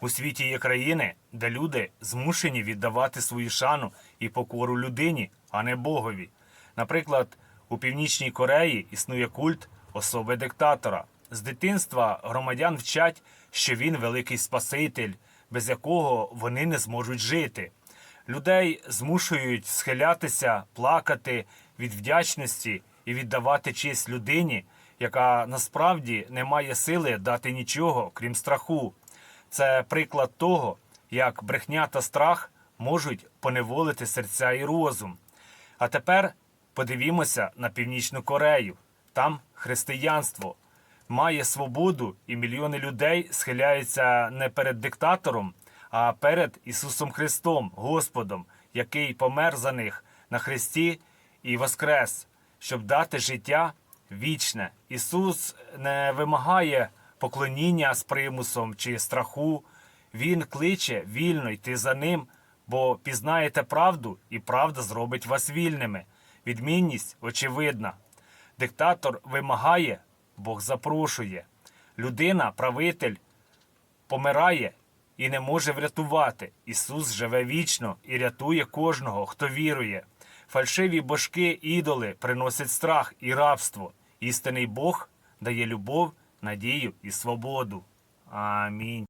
У світі є країни, де люди змушені віддавати свою шану і покору людині, а не Богові. Наприклад, у Північній Кореї існує культ особи диктатора. З дитинства громадян вчать, що він великий спаситель, без якого вони не зможуть жити. Людей змушують схилятися, плакати від вдячності і віддавати честь людині, яка насправді не має сили дати нічого, крім страху. Це приклад того, як брехня та страх можуть поневолити серця і розум. А тепер подивімося на Північну Корею. Там християнство має свободу, і мільйони людей схиляються не перед диктатором, а перед Ісусом Христом, Господом, який помер за них на хресті і воскрес, щоб дати життя вічне. Ісус не вимагає поклоніння з примусом чи страху. Він кличе вільно йти за ним, бо пізнаєте правду, і правда зробить вас вільними. Відмінність очевидна. Диктатор вимагає, Бог запрошує. Людина, правитель, помирає і не може врятувати. Ісус живе вічно і рятує кожного, хто вірує. Фальшиві божки, ідоли приносять страх і рабство. Істинний Бог дає любов, надію і свободу. Амінь.